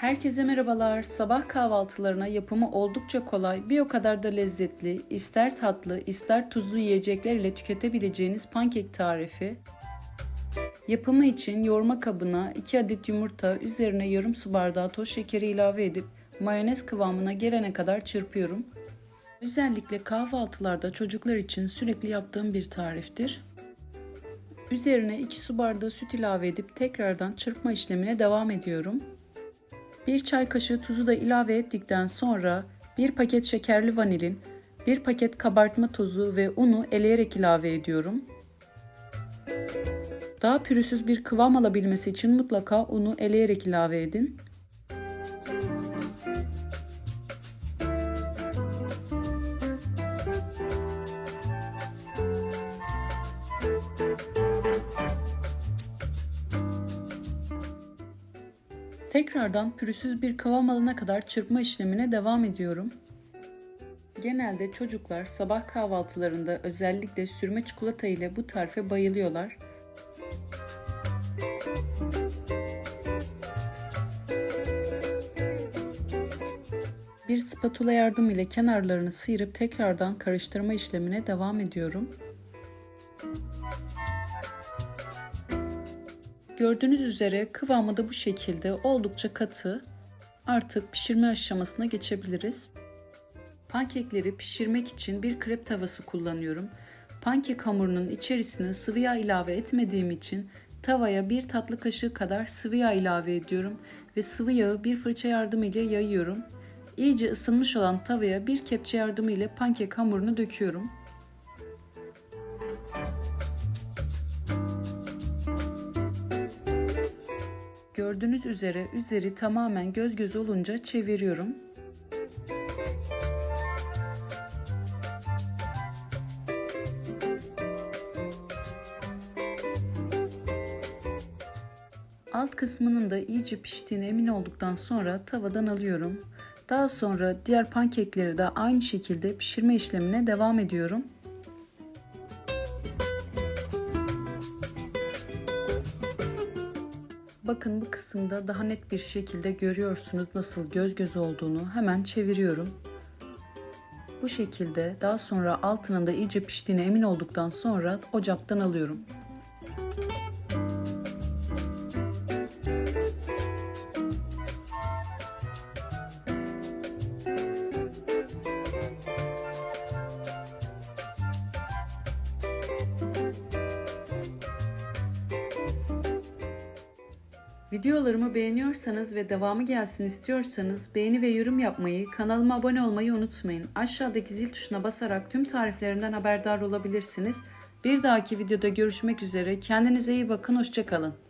Herkese merhabalar. Sabah kahvaltılarına yapımı oldukça kolay, bir o kadar da lezzetli, ister tatlı, ister tuzlu yiyecekler ile tüketebileceğiniz pankek tarifi. Yapımı için yoğurma kabına 2 adet yumurta, üzerine yarım su bardağı toz şekeri ilave edip mayonez kıvamına gelene kadar çırpıyorum. Özellikle kahvaltılarda çocuklar için sürekli yaptığım bir tariftir. Üzerine 2 su bardağı süt ilave edip tekrardan çırpma işlemine devam ediyorum. 1 çay kaşığı tuzu da ilave ettikten sonra 1 paket şekerli vanilin, 1 paket kabartma tozu ve unu eleyerek ilave ediyorum. Daha pürüzsüz bir kıvam alabilmesi için mutlaka unu eleyerek ilave edin. Tekrardan pürüzsüz bir kıvam alana kadar çırpma işlemine devam ediyorum. Genelde çocuklar sabah kahvaltılarında özellikle sürme çikolata ile bu tarife bayılıyorlar. Bir spatula yardımıyla kenarlarını sıyırıp tekrardan karıştırma işlemine devam ediyorum. Gördüğünüz üzere kıvamı da bu şekilde oldukça katı. Artık pişirme aşamasına geçebiliriz. Pankekleri pişirmek için bir krep tavası kullanıyorum. Pankek hamurunun içerisine sıvı yağ ilave etmediğim için tavaya bir tatlı kaşığı kadar sıvı yağ ilave ediyorum ve sıvı yağı bir fırça yardımıyla yayıyorum. İyice ısınmış olan tavaya bir kepçe yardımıyla pankek hamurunu döküyorum. Gördüğünüz üzere üzeri tamamen göz göz olunca çeviriyorum. Alt kısmının da iyice piştiğine emin olduktan sonra tavadan alıyorum. Daha sonra diğer pankekleri de aynı şekilde pişirme işlemine devam ediyorum. Bakın bu kısımda daha net bir şekilde görüyorsunuz nasıl göz göz olduğunu. Hemen çeviriyorum. Bu şekilde daha sonra altının da iyice piştiğine emin olduktan sonra ocaktan alıyorum. Videolarımı beğeniyorsanız ve devamı gelsin istiyorsanız beğeni ve yorum yapmayı, kanalıma abone olmayı unutmayın. Aşağıdaki zil tuşuna basarak tüm tariflerimden haberdar olabilirsiniz. Bir dahaki videoda görüşmek üzere. Kendinize iyi bakın, hoşçakalın.